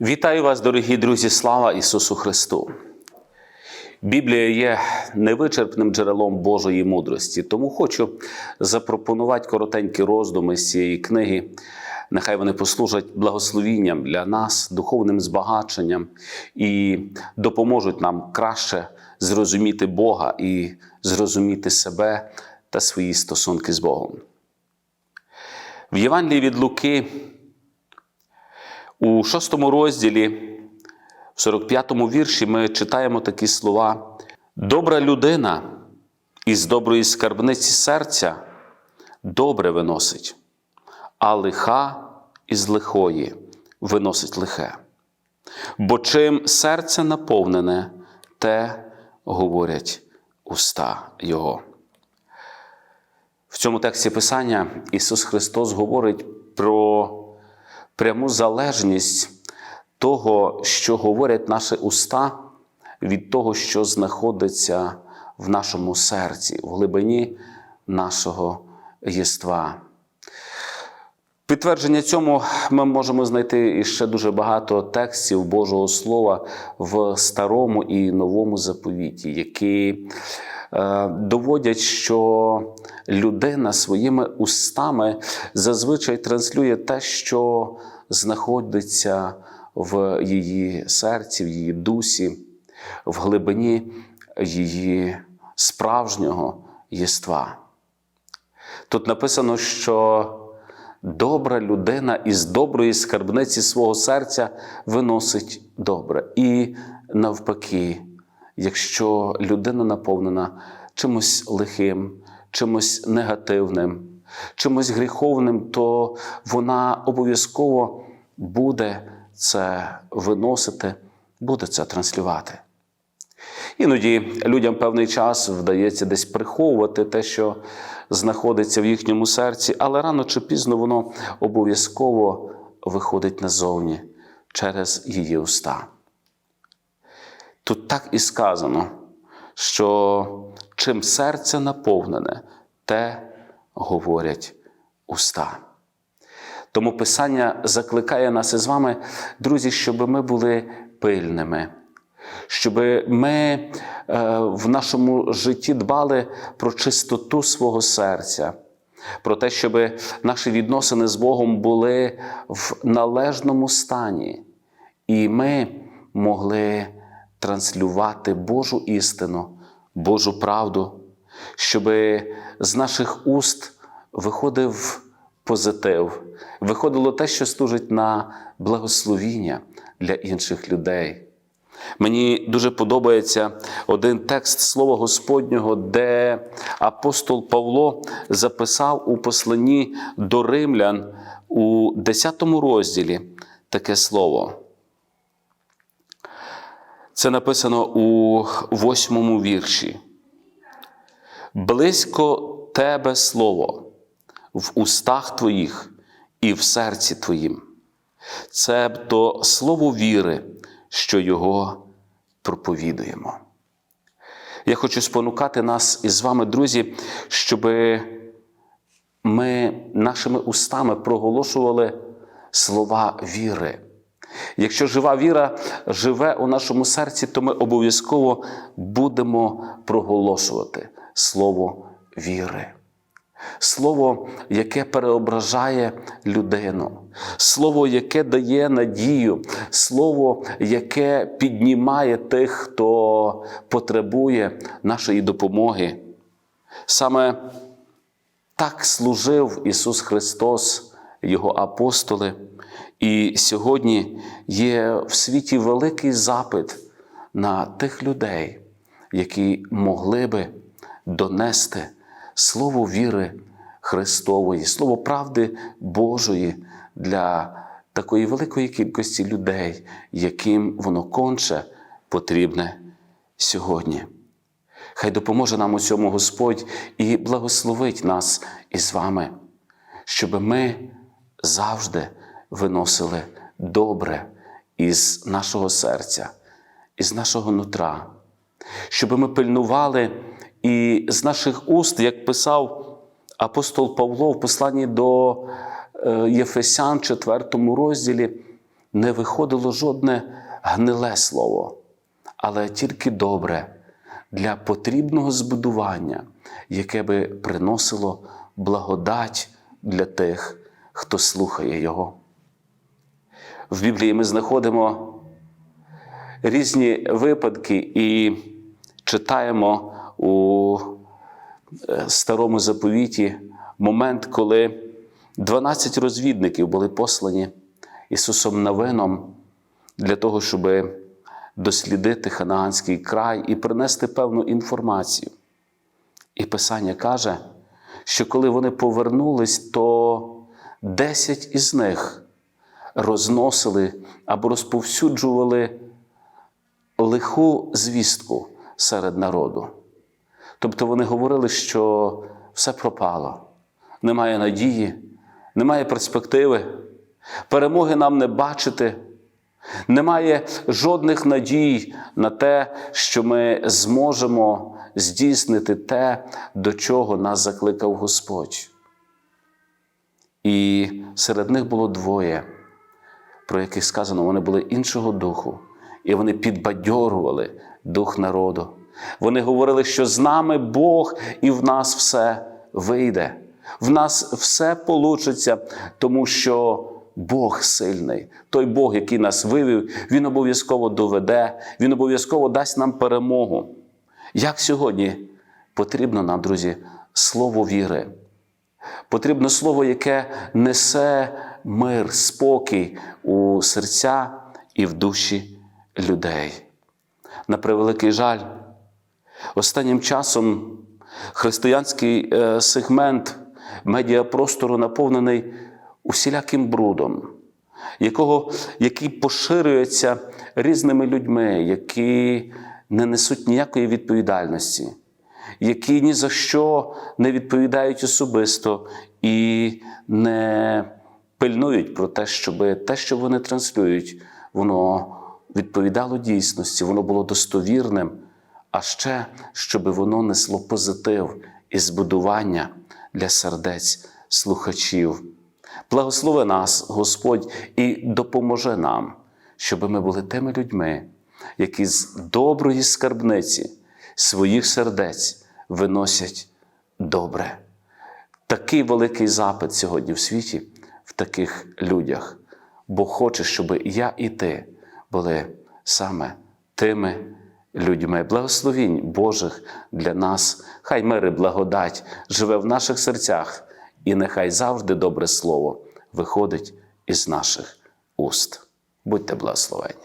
Вітаю вас, дорогі друзі! Слава Ісусу Христу! Біблія є невичерпним джерелом Божої мудрості, тому хочу запропонувати коротенькі роздуми з цієї книги. Нехай вони послужать благословінням для нас, духовним збагаченням і допоможуть нам краще зрозуміти Бога і зрозуміти себе та свої стосунки з Богом. В Євангелії від Луки у шостому розділі, в 45-му вірші, ми читаємо такі слова: Добра людина із доброї скарбниці серця добре виносить, а лиха із лихої виносить лихе. Бо чим серце наповнене, те говорять уста Його. В цьому тексті Писання Ісус Христос говорить про пряму залежність того, що говорять наші уста, від того, що знаходиться в нашому серці, в глибині нашого єства. Підтвердження цьому ми можемо знайти ще дуже багато текстів Божого Слова в старому і новому заповіті, які доводять, що людина своїми устами зазвичай транслює те, що знаходиться в її серці, в її дусі, в глибині її справжнього єства. Тут написано, що добра людина із доброї скарбниці свого серця виносить добре. І навпаки, якщо людина наповнена чимось лихим, чимось негативним, чимось гріховним, то вона обов'язково буде це виносити, буде це транслювати. Іноді людям певний час вдається десь приховувати те, що знаходиться в їхньому серці, але рано чи пізно воно обов'язково виходить назовні через її уста. Тут так і сказано, що чим серце наповнене, те говорять уста. Тому Писання закликає нас із вами, друзі, щоб ми були пильними, щоб ми е, в нашому житті дбали про чистоту свого серця, про те, щоб наші відносини з Богом були в належному стані, і ми могли транслювати Божу істину, Божу правду, щоб з наших уст виходив позитив, виходило те, що служить на благословіння для інших людей. Мені дуже подобається один текст Слова Господнього, де апостол Павло записав у посланні до римлян у 10 розділі таке слово. Це написано у восьмому вірші. Близько тебе слово в устах твоїх і в серці твоїм. Це то слово віри, що його проповідуємо. Я хочу спонукати нас із вами, друзі, щоб ми нашими устами проголошували слова віри. Якщо жива віра живе у нашому серці, то ми обов'язково будемо проголошувати слово віри. Слово, яке переображає людину, слово, яке дає надію, слово, яке піднімає тих, хто потребує нашої допомоги. Саме так служив Ісус Христос, Його апостоли. І сьогодні є в світі великий запит на тих людей, які могли би донести слово віри Христової, слово правди Божої для такої великої кількості людей, яким воно конче потрібне сьогодні. Хай допоможе нам у цьому Господь і благословить нас із вами, щоб ми завжди виносили добре із нашого серця, із нашого нутра, щоб ми пильнували і з наших уст, як писав апостол Павло в посланні до е, Єфесян, 4 розділі, не виходило жодне гниле слово, але тільки добре для потрібного збудування, яке би приносило благодать для тих, хто слухає Його. В Біблії ми знаходимо різні випадки і читаємо у е, старому заповіті момент, коли 12 розвідників були послані Ісусом Навином для того, щоб дослідити Ханаанський край і принести певну інформацію. І Писання каже, що коли вони повернулись, то 10 із них розносили або розповсюджували лиху звістку серед народу. Тобто вони говорили, що все пропало, немає надії, немає перспективи, перемоги нам не бачити, немає жодних надій на те, що ми зможемо здійснити те, до чого нас закликав Господь. І серед них було двоє, про яких сказано, вони були іншого духу, і вони підбадьорували дух народу. Вони говорили, що з нами Бог і в нас все вийде, в нас все получиться, тому що Бог сильний, той Бог, який нас вивів, Він обов'язково доведе, Він обов'язково дасть нам перемогу. Як сьогодні потрібно нам, друзі, слово віри. Потрібно слово, яке несе мир, спокій у серця і в душі людей. На превеликий жаль, останнім часом християнський е, сегмент медіапростору наповнений усіляким брудом, якого, який поширюється різними людьми, які не несуть ніякої відповідальності, які ні за що не відповідають особисто і не пильнують про те, щоб те, що вони транслюють, воно відповідало дійсності, воно було достовірним, а ще щоб воно несло позитив і збудування для сердець слухачів. Благослови нас, Господь, і допоможи нам, щоб ми були тими людьми, які з доброї скарбниці своїх сердець виносять добре. Такий великий запит сьогодні в світі в таких людях. Бог хоче, щоб я і ти були саме тими людьми. Благословінь Божих для нас. Хай мир і благодать живе в наших серцях, і нехай завжди добре слово виходить із наших уст. Будьте благословені.